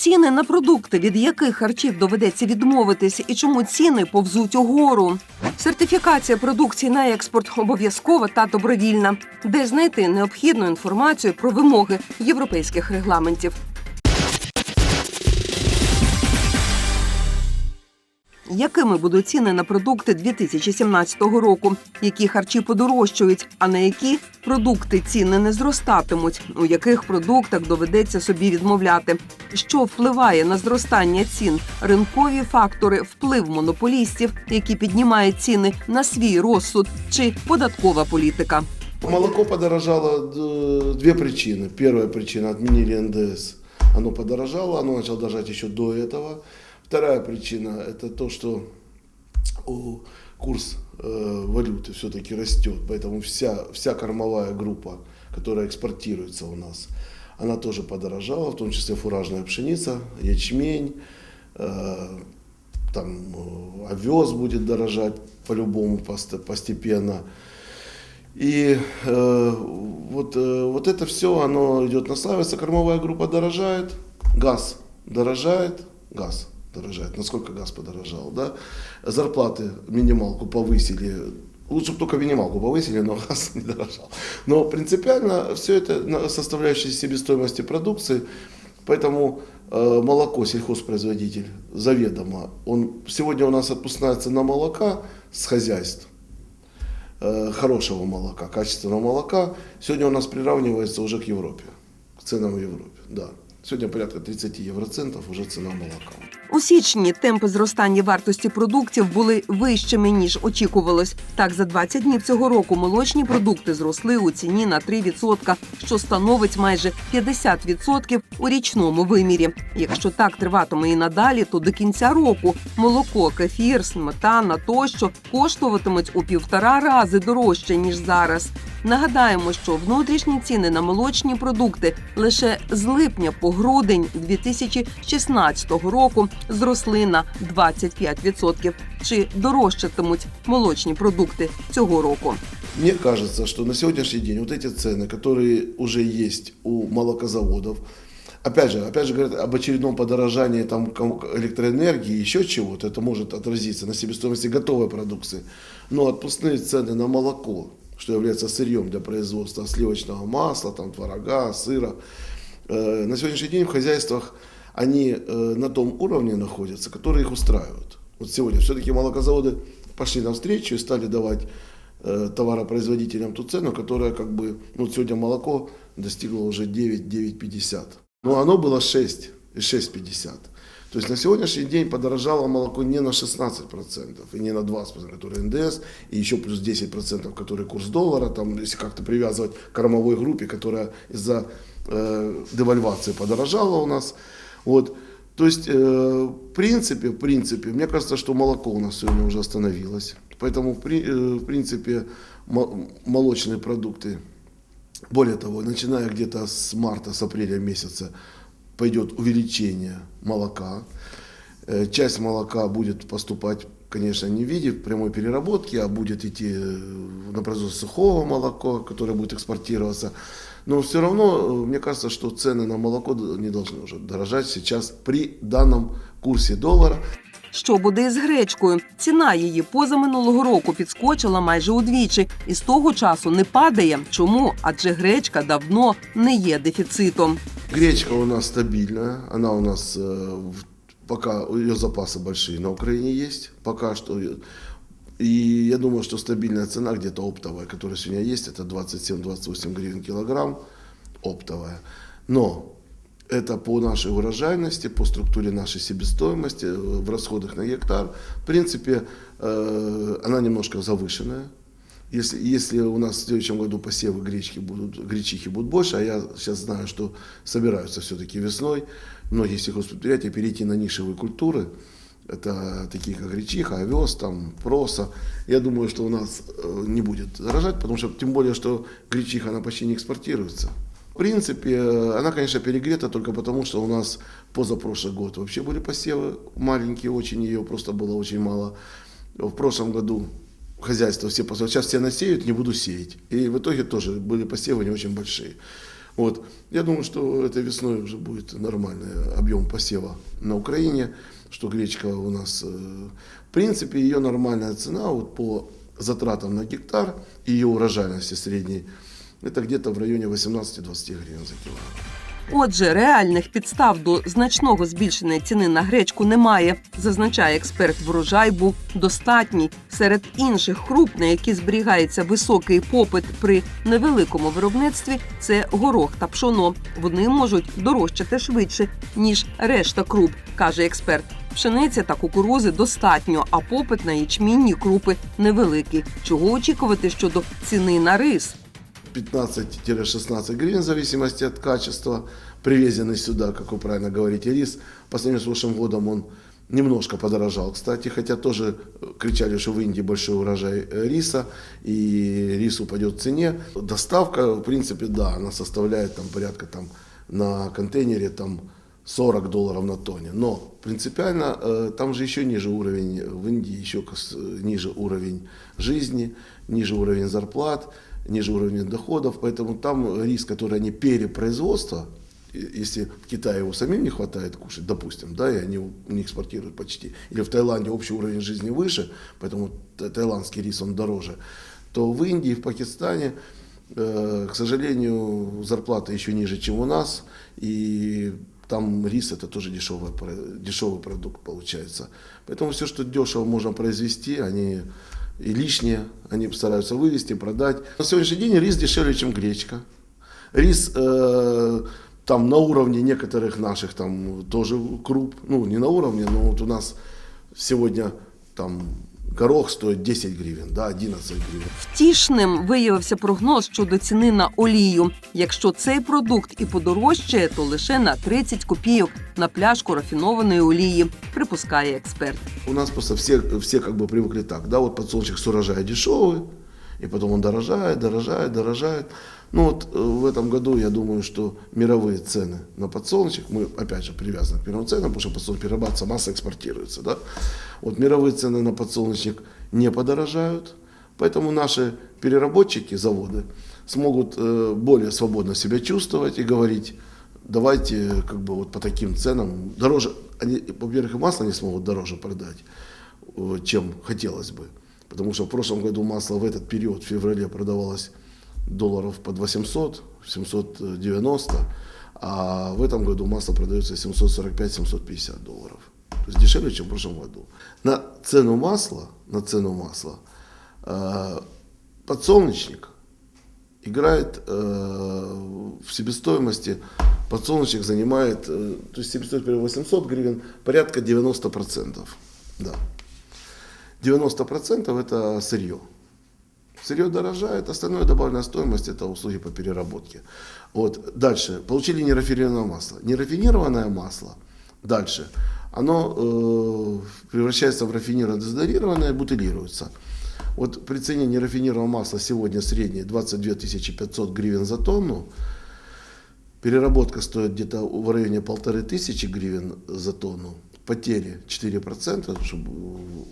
Ціни на продукти, від яких харчів доведеться відмовитись, і чому ціни повзуть угору. Сертифікація продукції на експорт обов'язкова та добровільна, де знайти необхідну інформацію про вимоги європейських регламентів. Якими будуть ціни на продукти 2017 року? Які харчі подорожчають, а на які продукти ціни не зростатимуть? У яких продуктах доведеться собі відмовляти? Що впливає на зростання цін? Ринкові фактори, вплив монополістів, які піднімають ціни на свій розсуд, чи податкова політика? Молоко подорожало д- две причины. Первая причина – отменили НДС. Оно подорожало, оно начало дорожать еще до этого. Вторая причина – это то, что курс э, валюты все-таки растет, поэтому вся, вся кормовая группа, которая экспортируется у нас, она тоже подорожала, в том числе фуражная пшеница, ячмень, э, там э, овес будет дорожать по-любому пост- постепенно. И э, вот, э, вот это все, оно идет наслаивается, кормовая группа дорожает, газ дорожает, газ дорожает, насколько газ подорожал, да, зарплаты минималку повысили, лучше бы только минималку повысили, но газ не дорожал. Но принципиально все это на- составляющая себестоимости продукции, поэтому э, молоко сельхозпроизводитель заведомо, он сегодня у нас отпускная цена молока с хозяйств, э, хорошего молока, качественного молока, сегодня у нас приравнивается уже к Европе, к ценам в Европе, да. Сегодня порядка 30 евроцентов уже цена молока. У січні темпи зростання вартості продуктів були вищими ніж очікувалось. Так, за 20 днів цього року молочні продукти зросли у ціні на 3%, що становить майже 50% у річному вимірі. Якщо так триватиме і надалі, то до кінця року молоко, кефір, сметана тощо коштуватимуть у півтора рази дорожче ніж зараз. Нагадаємо, що внутрішні ціни на молочні продукти лише з липня по грудень 2016 року зросли на 25%. Чи дорожчатимуть молочні продукти цього року? Мне кажется, что на сегодняшний день вот эти цены, которые уже есть у молокозаводов, опять же, опять же говорят об очередном подорожании там ком- электроэнергии, еще чего-то, это может отразиться на себестоимости готовой продукции. Но отпускные цены на молоко, что является сырьем для производства сливочного масла, там, творога, сыра, э, на сегодняшний день в хозяйствах они э, на том уровне находятся, который их устраивают. Вот сегодня все-таки молокозаводы пошли навстречу и стали давать э, товаропроизводителям ту цену, которая как бы, ну сегодня молоко достигло уже 9, 9,50. Но оно было 6 и 6,50. То есть на сегодняшний день подорожало молоко не на 16% и не на 20%, который НДС, и еще плюс 10%, который курс доллара, там, если как-то привязывать к кормовой группе, которая из-за э, девальвации подорожала у нас. Вот. То есть, э, в принципе, в принципе, мне кажется, что молоко у нас сегодня уже остановилось. Поэтому, при- э, в принципе, мо- молочные продукты, более того, начиная где-то с марта, с апреля месяца, пойдет увеличение молока. Э, Часть молока будет поступать, конечно, не в виде прямой переработки, а будет идти э, на производство сухого молока, которое будет экспортироваться. Но все равно, э, мне кажется, что цены на молоко д- не должны уже дорожать сейчас при данном курсе доллара. Що буде із гречкою? Ціна її позаминулого року підскочила майже удвічі, і з того часу не падає. Чому? Адже гречка давно не є дефіцитом. Гречка у нас стабильная, она у нас э, в- пока ее запасы большие на Украине есть, пока что. И я думаю, что стабильная цена где-то оптовая, которая сегодня есть, это 27-28 гривен килограмм оптовая. Но это по нашей урожайности, по структуре нашей себестоимости, э, в расходах на гектар. В принципе, э, она немножко завышенная. Если, если у нас в следующем году посевы гречки будут, гречихи будут больше, а я сейчас знаю, что собираются все-таки весной многие сельхозпредприятия перейти на нишевые культуры, это такие как гречиха, овес, там, проса. Я думаю, что у нас э, не будет дорожать, потому что тем более, что гречиха, она почти не экспортируется. В принципе, э, она, конечно, перегрета только потому, что у нас позапрошлый год вообще были посевы маленькие очень, ее просто было очень мало. В прошлом году хозяйства все посевы, сейчас все насеют, не буду сеять. И в итоге тоже были посевы не очень большие. Вот. Я думаю, что этой весной уже будет нормальный объем посева на Украине, что гречка у нас, э, в принципе, ее нормальная цена вот по затратам на гектар и ее урожайности средней, это где-то в районе 18-20 гривен за килограмм. Отже, реальних підстав до значного збільшення ціни на гречку немає, зазначає експерт. Врожай був достатній. Серед інших круп, на які зберігається високий попит при невеликому виробництві, це горох та пшоно. Вони можуть дорожчати швидше ніж решта круп, каже експерт. Пшениці та кукурузи достатньо, а попит на ячмінні крупи невеликий. Чого очікувати щодо ціни на рис? 15-16 гривен в зависимости от качества. Привезенный сюда, как вы правильно говорите, рис. По сравнению с прошлым годом он немножко подорожал, кстати, хотя тоже э, кричали, что в Индии большой урожай э, риса, и рис упадет в цене. Доставка, в принципе, да, она составляет там порядка там на контейнере там 40 долларов на тонне. Но принципиально э, там же еще ниже уровень, в Индии еще ниже уровень жизни, ниже уровень зарплат, ниже уровень доходов. Поэтому там рис, который они перепроизводство, если в Китае его самим не хватает кушать, допустим, да, и они не экспортируют почти, или в Таиланде общий уровень жизни выше, поэтому та- таиландский рис он дороже, то в Индии, в Пакистане, э, к сожалению, зарплата еще ниже, чем у нас, и там рис это тоже дешевый, дешевый продукт получается. Поэтому все, что дешево можно произвести, они и лишнее, они стараются вывести, продать. На сегодняшний день рис дешевле, чем гречка. Рис э, там на уровне некоторых наших там тоже круп, ну не на уровне, но вот у нас сегодня там горох стоит 10 гривен, да, 11 гривен. Втішним виявився прогноз щодо ціни на олію. Якщо цей продукт і подорожчає, то лише на 30 копійок на пляшку рафінованої олії, припускає експерт. У нас просто все, все как бы привыкли так, да, вот подсолнечник с урожая дешевый, и потом он дорожает, дорожает, дорожает. Ну вот э, в этом году я думаю, что мировые цены на подсолнечник, мы опять же привязаны к мировым ценам, потому что подсолнечник перерабатывается, масса экспортируется, да. Вот мировые цены на подсолнечник не подорожают, поэтому наши переработчики, заводы, смогут э, более свободно себя чувствовать и говорить, давайте как бы вот по таким ценам дороже, они, во-первых, масло не смогут дороже продать, э, чем хотелось бы. Потому что в прошлом году масло в этот период, в феврале, продавалось долларов под 800, 790, а в этом году масло продается 745-750 долларов. То есть дешевле, чем в прошлом году. На цену масла, на цену масла э, подсолнечник играет э, в себестоимости, подсолнечник занимает, э, то есть себестоимость 800 гривен, порядка 90%. Да. 90% это сырье. Сырье дорожает, остальное добавленная стоимость это услуги по переработке. Вот. Дальше. Получили нерафинированное масло. Нерафинированное масло дальше, оно э, превращается в рафинированное, дезодорированное, бутылируется. Вот при цене нерафинированного масла сегодня средняя 22 500 гривен за тонну. Переработка стоит где-то в районе полторы тысячи гривен за тонну. Потери 4%, чтобы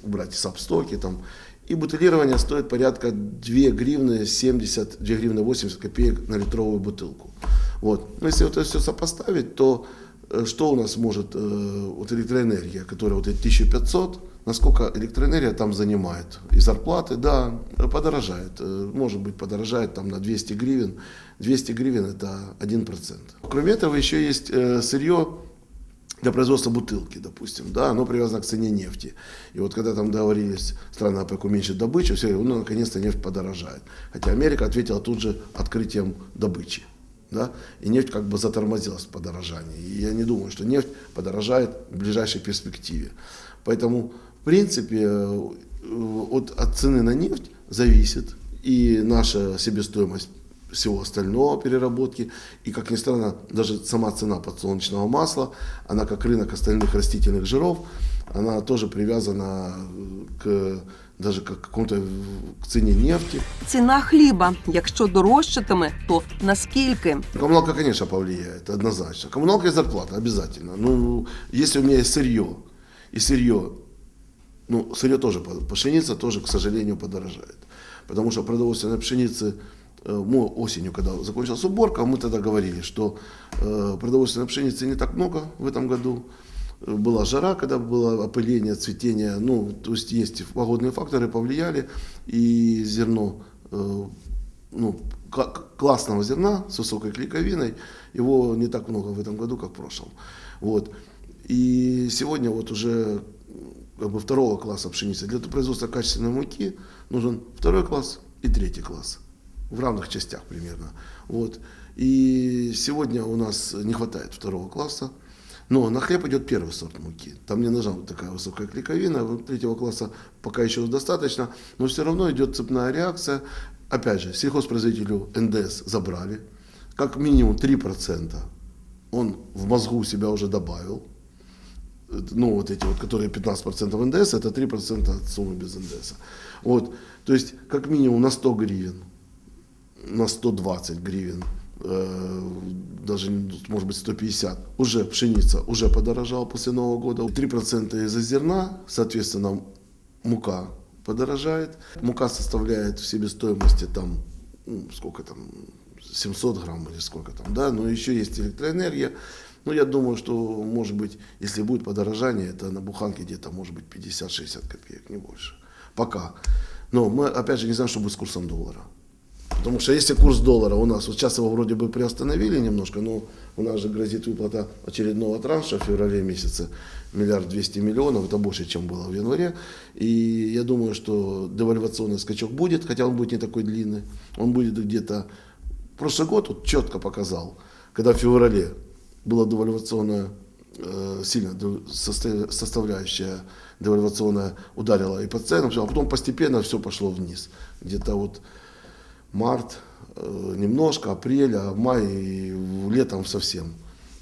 убрать сабстоки там. И бутылирование стоит порядка 2 гривны 70, 2 гривны 80 копеек на литровую бутылку. Вот. Но если вот это все сопоставить, то э, что у нас может э, вот электроэнергия, которая вот эти 1500, насколько электроэнергия там занимает. И зарплаты, да, подорожает. Э, Может быть, подорожает там на 200 гривен. 200 гривен это 1%. Кроме этого, еще есть сырье для производства бутылки, допустим, да, оно привязано к цене нефти. И вот когда там договорились страны ОПЕК уменьшить добычу, все, ну, наконец-то нефть подорожает. Хотя Америка ответила тут же открытием добычи. Да? И нефть как бы затормозилась в подорожании. И я не думаю, что нефть подорожает в ближайшей перспективе. Поэтому, в принципе, э, от, от цены на нефть зависит и наша себестоимость всего остального переработки. И, как ни странно, даже сама цена подсолнечного масла, она как рынок остальных растительных жиров, она тоже привязана э, к даже к какому-то э, к цене нефти. Ціна хліба, якщо дорожчатиме, то наскільки? Коммуналка, конечно, повлияет, однозначно. Коммуналка и зарплата обязательно. Ну, если у меня есть сырье, и сырье, ну, сырье тоже, по- пшеница тоже, к сожалению, подорожает. Потому что продовольственной пшеницы э, мы осенью, когда закончилась уборка, мы тогда говорили, что э, продовольственной пшеницы не так много в этом году. Э, Была жара, когда было опыление, цветение, ну, то есть есть погодные факторы повлияли, и зерно, э, ну, классного зерна с высокой клейковиной, его не так много в этом году, как в прошлом. Вот. И сегодня вот уже как бы второго класса пшеницы. Для производства качественной муки нужен второй класс и третий класс. В равных частях примерно. Вот. И сегодня у нас не хватает второго класса. Но на хлеб идет первый сорт муки. Там не нужна вот такая высокая клейковина. Вот Третьего класса пока еще достаточно. Но все равно идет цепная реакция. Опять же, сельхозпроизводителю НДС забрали. Как минимум 3% он в мозгу себя уже добавил ну, вот эти вот, которые 15% НДС, это 3% от суммы без НДС. Вот, то есть, как минимум на 100 гривен, на 120 гривен, э, даже, может быть, 150, уже пшеница уже подорожала после Нового года. 3% из-за зерна, соответственно, мука подорожает. Мука составляет в себестоимости там, ну, сколько там, 700 грамм или сколько там, да, но еще есть электроэнергия. Ну, я думаю, что, может быть, если будет подорожание, это на буханке где-то, может быть, 50-60 копеек, не больше. Пока. Но мы, опять же, не знаем, что будет с курсом доллара. Потому что если курс доллара у нас, вот сейчас его вроде бы приостановили немножко, но у нас же грозит выплата очередного транша в феврале месяце, миллиард двести миллионов, это больше, чем было в январе. И я думаю, что девальвационный скачок будет, хотя он будет не такой длинный, он будет где-то... Прошлый год вот четко показал, когда в феврале была девальвационная, э, сильно составляющая девальвационная ударила и по ценам, а потом постепенно все пошло вниз. Где-то вот март э, немножко, апрель, а май и в- летом совсем.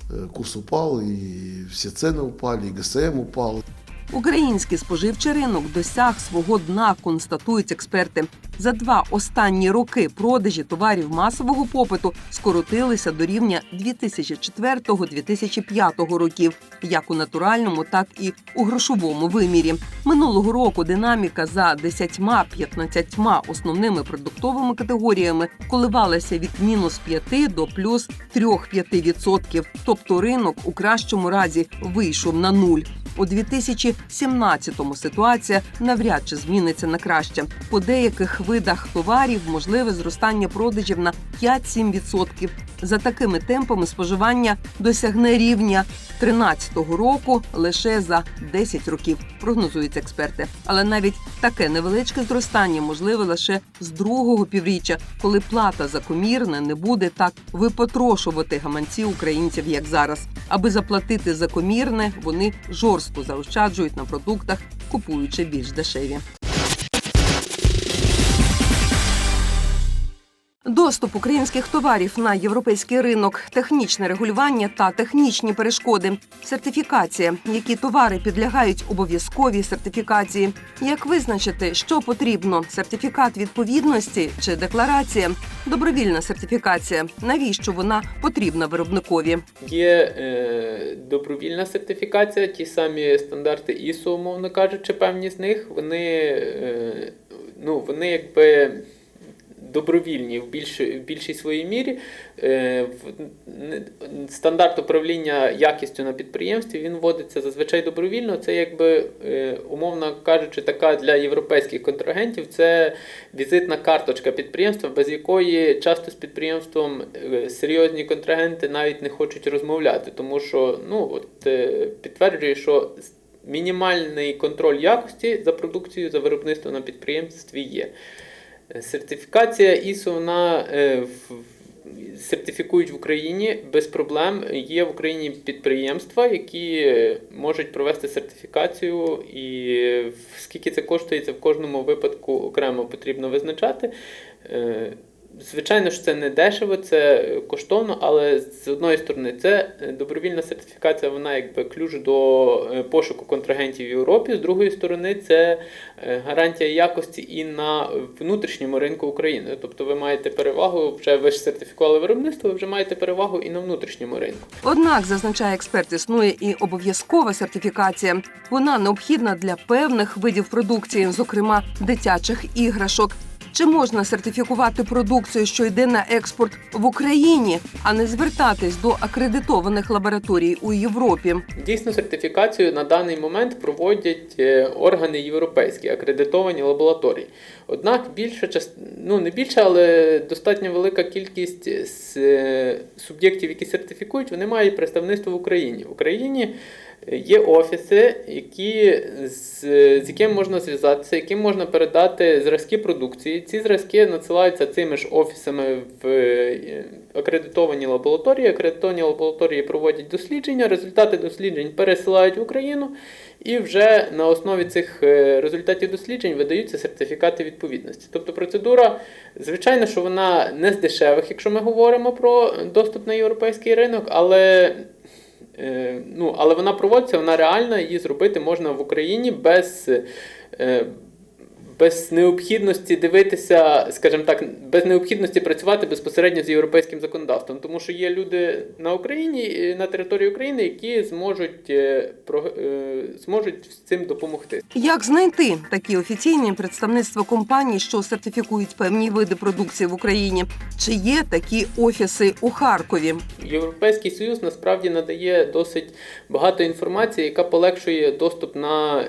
Э, Курс упал, и все цены упали, и ГСМ упал. Український споживчий ринок досяг свого дна, констатують експерти. За два останні роки продажі товарів масового попиту скоротилися до рівня 2004-2005 років, як у натуральному, так і у грошовому вимірі. Минулого року динаміка за 10-15 основними продуктовими категоріями коливалася від мінус 5 до плюс 3-5%. Тобто ринок у кращому разі вийшов на нуль. У 2017-му ситуація навряд чи зміниться на краще. По деяких видах товарів можливе зростання продажів на 5-7%. За такими темпами споживання досягне рівня 13-го року лише за 10 років, прогнозують експерти. Але навіть таке невеличке зростання можливе лише з другого півріччя, коли плата за комірне не буде так випотрошувати гаманці українців, як зараз. Аби заплатити за комірне, вони жорстко заощаджують на продуктах, купуючи більш дешеві. Доступ українських товарів на європейський ринок, технічне регулювання та технічні перешкоди, сертифікація, які товари підлягають обов'язковій сертифікації. Як визначити, що потрібно: сертифікат відповідності чи декларація, добровільна сертифікація. Навіщо вона потрібна виробникові? Є е, добровільна сертифікація, ті самі стандарти ISO, умовно кажучи, певні з них, вони, е, ну, вони якби добровільні в, більш, в більшій своїй мірі. Е, стандарт управління якістю на підприємстві він вводиться зазвичай добровільно. Це якби, е, умовно кажучи, така для європейських контрагентів це візитна карточка підприємства, без якої часто з підприємством е, серйозні контрагенти навіть не хочуть розмовляти, тому що ну, от, підтверджує, що мінімальний контроль якості за продукцією за виробництво на підприємстві є. Е, Сертифікація ISO вона е, сертифікують в Україні без проблем. Є в Україні підприємства, які е, можуть провести сертифікацію, і е, скільки це коштує, це в кожному випадку окремо потрібно визначати. Звичайно ж, це не дешево, це коштовно, але з одної сторони, це е, добровільна сертифікація, вона якби ключ до е, пошуку контрагентів в Європі. З другої сторони, це е, гарантія якості і на внутрішньому ринку України. Тобто ви маєте перевагу, вже ви ж сертифікували виробництво, ви вже маєте перевагу і на внутрішньому ринку. Однак, зазначає експерт, існує і обов'язкова сертифікація. Вона необхідна для певних видів продукції, зокрема дитячих іграшок. Чи можна сертифікувати продукцію, що йде на експорт в Україні, а не звертатись до акредитованих лабораторій у Європі? Дійсно, сертифікацію на даний момент проводять е, органи європейські, акредитовані лабораторії. Однак більша ну не більша, але достатньо велика кількість е, суб'єктів, які сертифікують, вони мають представництво в Україні. В Україні є офіси, які, з, з яким можна зв'язатися, яким можна передати зразки продукції. Ці зразки надсилаються цими ж офісами в е, акредитовані лабораторії. Акредитовані лабораторії проводять дослідження, результати досліджень пересилають в Україну, і вже на основі цих е, результатів досліджень видаються сертифікати відповідності. Тобто процедура, звичайно, що вона не з дешевих, якщо ми говоримо про доступ на європейський ринок, але ну, але вона проводиться, вона реальна, її зробити можна в Україні без, е, без необхідності дивитися, скажімо так, без необхідності працювати безпосередньо з європейським законодавством. Тому що є люди на Україні, е, на території України, які зможуть, е, е, зможуть з цим допомогти. Як знайти такі офіційні представництва компаній, що сертифікують певні види продукції в Україні? Чи є такі офіси у Харкові? Європейський Союз насправді надає досить багато інформації, яка полегшує доступ на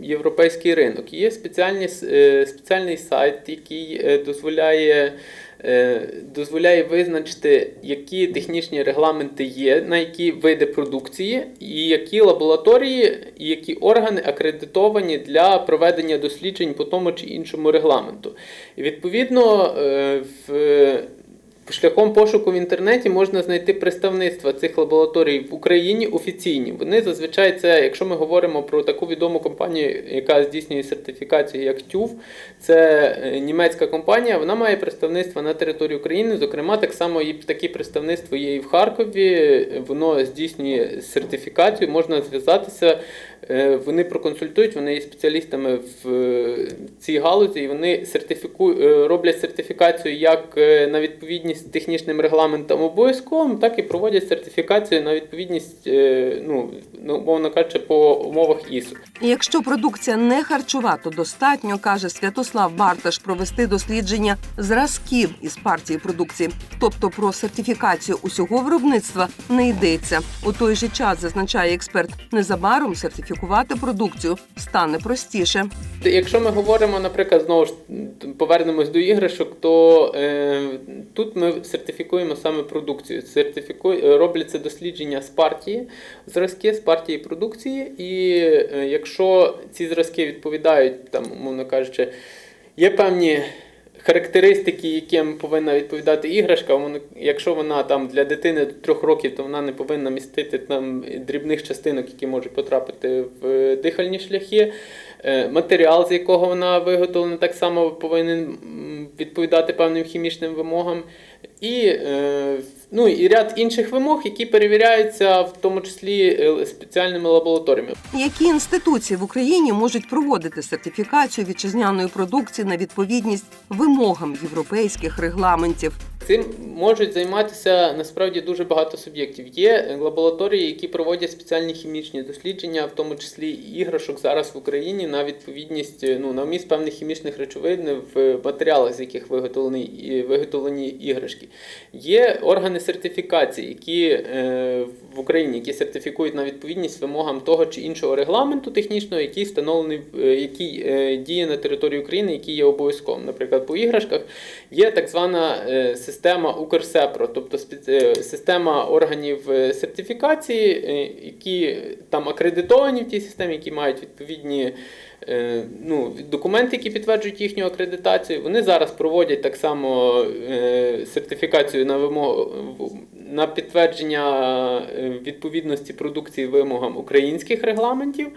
європейський ринок. Є спеціальні, с- е, спеціальний сайт, який е, дозволяє. е, Дозволяє визначити, які технічні регламенти є, на які види продукції, і які лабораторії, і які органи акредитовані для проведення досліджень по тому чи іншому регламенту. І відповідно в Шляхом пошуку в інтернеті можна знайти представництва цих лабораторій в Україні офіційні. Вони зазвичай це, якщо ми говоримо про таку відому компанію, яка здійснює сертифікацію як TÜV, це е, німецька компанія, вона має представництво на території України. Зокрема, так само і таке представництво є і в Харкові. Воно здійснює сертифікацію, можна зв'язатися. Е, Вони проконсультують, вони є спеціалістами в е, цій галузі, і вони сертифіку... роблять сертифікацію як на відповідність технічним регламентам обов'язковим, так і проводять сертифікацію на відповідність, е, ну, ну, умовно кажучи, по умовах ІСУ. Якщо продукція не харчова, то достатньо, каже Святослав Барташ, провести дослідження зразків із партії продукції. Тобто про сертифікацію усього виробництва не йдеться. У той же час зазначає експерт, незабаром сертифікувати продукцію стане простіше. Якщо ми говоримо, наприклад, знову ж повернемось до іграшок, то е, тут ми сертифікуємо саме продукцію. Сертифіку... е, Робляться дослідження з партії, зразки з партії продукції, і е, якщо ці зразки відповідають, там, умовно кажучи, є певні. Характеристики, яким повинна відповідати іграшка, якщо вона там для дитини до трьох років, то вона не повинна містити там дрібних частинок, які можуть потрапити в е, дихальні шляхи. Матеріал, з якого вона виготовлена, так само повинен відповідати певним хімічним вимогам. І, е, ну, і ряд інших вимог, які перевіряються в тому числі е, спеціальними лабораторіями. Які інституції в Україні можуть проводити сертифікацію вітчизняної продукції на відповідність вимогам європейських регламентів? Цим можуть займатися насправді дуже багато суб'єктів. Є лабораторії, які проводять спеціальні хімічні дослідження, в тому числі іграшок зараз в Україні на відповідність ну, на вміст певних хімічних речовин в матеріалах, з яких виготовлені, виготовлені іграшки. Є органи сертифікації, які е, в Україні, які сертифікують на відповідність вимогам того чи іншого регламенту технічного, який встановлений, е, який е, діє на території України, який є обов'язковим. Наприклад, по іграшках є так звана система Укрсепро, тобто система органів сертифікації, які там акредитовані в тій системі, які мають відповідні. Е, Ну, документи, які підтверджують їхню акредитацію, вони зараз проводять так само е, сертифікацію на вимогу на підтвердження е, відповідності продукції вимогам українських регламентів,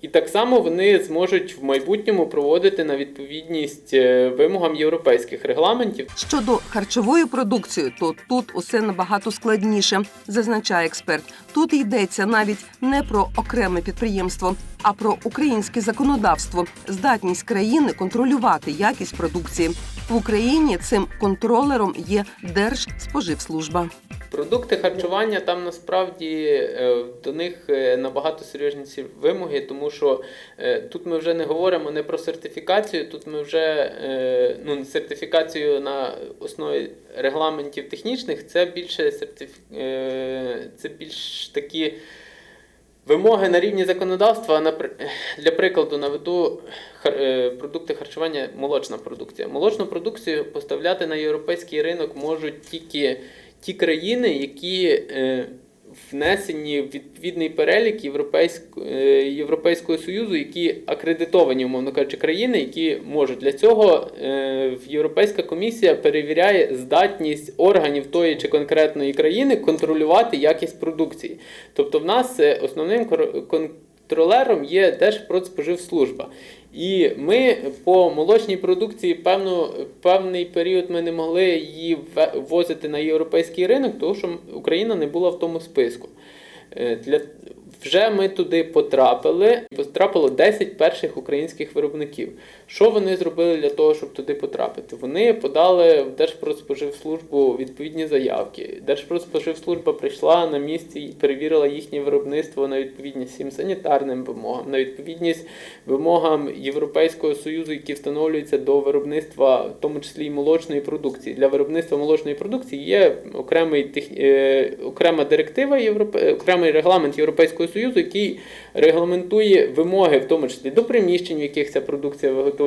і так само вони зможуть в майбутньому проводити на відповідність е, вимогам європейських регламентів. Щодо харчової продукції, то тут усе набагато складніше, зазначає експерт. Тут йдеться навіть не про окреме підприємство, а про українське законодавство, здатність країни контролювати якість продукції. В Україні цим контролером є Держспоживслужба. Продукти харчування там насправді е, до них е, набагато серйозніші вимоги, тому що е, тут ми вже не говоримо не про сертифікацію, тут ми вже ну, сертифікацію на основі регламентів технічних, це більше сертиф... е, це більш такі. Вимоги на рівні законодавства для прикладу наведу е, продукти харчування, молочна продукція. Молочну продукцію поставляти на європейський ринок можуть тільки ті країни, які е, внесені в відповідний перелік Європейського, Європейського Союзу, які акредитовані, умовно кажучи, країни, які можуть для цього е, Європейська комісія перевіряє здатність органів тої чи конкретної країни контролювати якість продукції. Тобто, в нас е, основним контролером є Держпродспоживслужба. І ми по молочній продукції певну, певний період ми не могли її ввозити на європейський ринок, тому що Україна не була в тому списку. Е, Для, вже ми туди потрапили, потрапило 10 перших українських виробників. Що вони зробили для того, щоб туди потрапити? Вони подали в Держпродспоживслужбу відповідні заявки. Держпродспоживслужба прийшла на місці і перевірила їхнє виробництво на відповідність всім санітарним вимогам, на відповідність вимогам Європейського Союзу, які встановлюються до виробництва, в тому числі і молочної продукції. Для виробництва молочної продукції є окремий тех... е, окрема директива, Європе... окремий регламент Європейського Союзу, який регламентує вимоги, в тому числі до приміщень, в яких ця продукція виготовляється,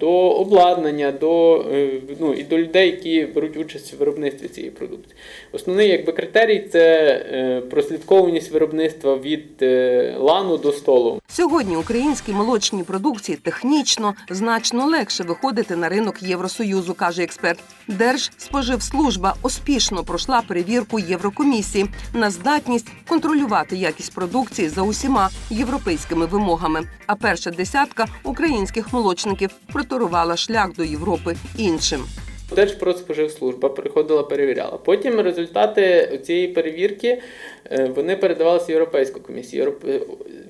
до обладнання, до, е, ну, і до людей, які беруть участь в виробництві цієї продукції. Основний якби, критерій це е, прослідкованість виробництва від е, лану до столу. Сьогодні українській молочній продукції технічно значно легше виходити на ринок Євросоюзу, каже експерт. Держспоживслужба успішно пройшла перевірку Єврокомісії на здатність контролювати якість продукції за усіма європейськими вимогами. А перша десятка українських молочників проторувала шлях до Європи іншим. Держпродспоживслужба приходила, перевіряла. Потім результати цієї перевірки е, вони передавалися Європейську комісію.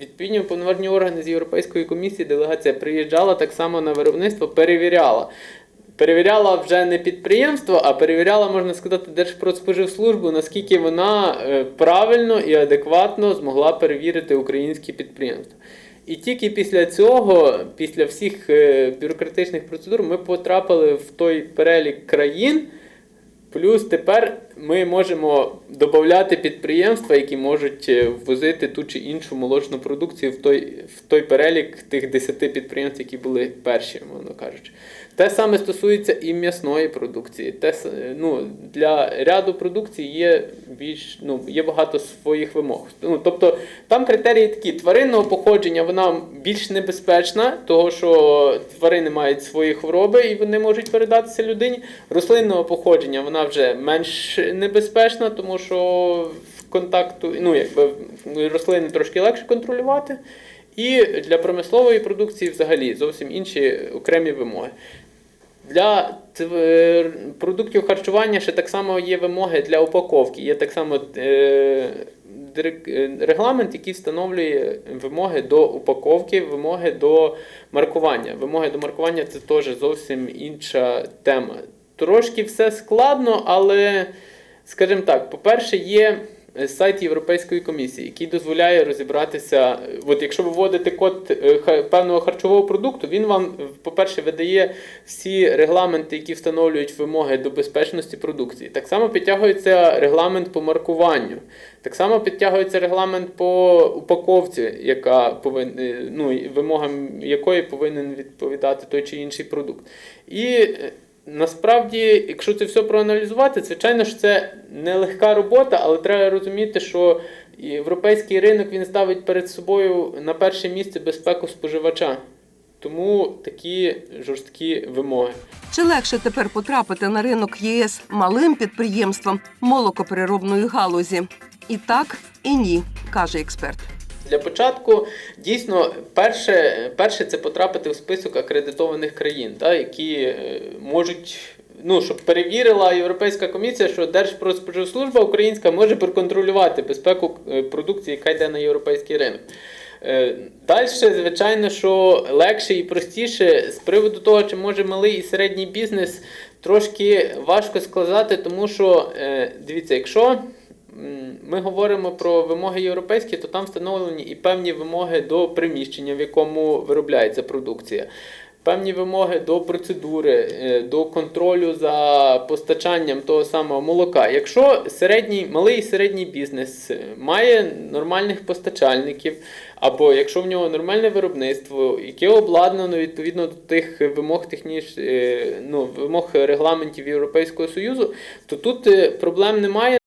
Відповідні уповноважені органи з Європейської комісії делегація приїжджала так само на виробництво, перевіряла. Перевіряла вже не підприємство, а перевіряла, можна сказати, Держпродспоживслужбу, наскільки вона е, правильно і адекватно змогла перевірити українські підприємства. І тільки після цього, після всіх е, бюрократичних процедур, ми потрапили в той перелік країн. Плюс тепер ми можемо додати підприємства, які можуть е, ввозити ту чи іншу молочну продукцію в той, в той перелік тих 10 підприємств, які були перші, мовно кажучи. Те саме стосується і м'ясної продукції. Те, ну, для ряду продукцій є більш ну, є багато своїх вимог. Ну, тобто там критерії такі: тваринного походження вона більш небезпечна, того що тварини мають свої хвороби і вони можуть передатися людині. Рослинного походження вона вже менш небезпечна, тому що в контакту, ну якби рослини трошки легше контролювати. І для промислової продукції взагалі зовсім інші окремі вимоги. Для продуктів харчування ще так само є вимоги для упаковки. Є так само е, е, регламент, який встановлює вимоги до упаковки, вимоги до маркування. Вимоги до маркування це теж зовсім інша тема. Трошки все складно, але, скажімо так, по-перше, є сайт Європейської комісії, який дозволяє розібратися. От якщо ви вводите код е, певного харчового продукту, він вам, е, по-перше, видає всі регламенти, які встановлюють вимоги до безпечності продукції. Так само підтягується регламент по маркуванню. Так само підтягується регламент по упаковці, яка повин, е, ну, вимогам якої повинен відповідати той чи інший продукт. І е, Насправді, якщо це все проаналізувати, звичайно ж це нелегка робота, але треба розуміти, що європейський ринок він ставить перед собою на перше місце безпеку споживача. Тому такі жорсткі вимоги. Чи легше тепер потрапити на ринок ЄС малим підприємствам молокопереробної галузі? І так, і ні, каже експерт. Для початку дійсно перше, перше це потрапити в список акредитованих країн, та, які е, можуть. Ну, щоб перевірила Європейська комісія, що Держпродспоживслужба українська може проконтролювати безпеку е, продукції, яка йде на європейський ринок. Далі, звичайно, що легше і простіше з приводу того, чи може малий і середній бізнес трошки важко сказати, тому що е, дивіться, якщо ми говоримо про вимоги європейські, то там встановлені і певні вимоги до приміщення, в якому виробляється продукція. Певні вимоги до процедури, е, до контролю за постачанням того самого молока. Якщо середній, малий і середній бізнес е, має нормальних постачальників, або якщо в нього нормальне виробництво, яке обладнано відповідно до тих вимог техніч, е, ну, вимог регламентів Європейського Союзу, то тут проблем немає.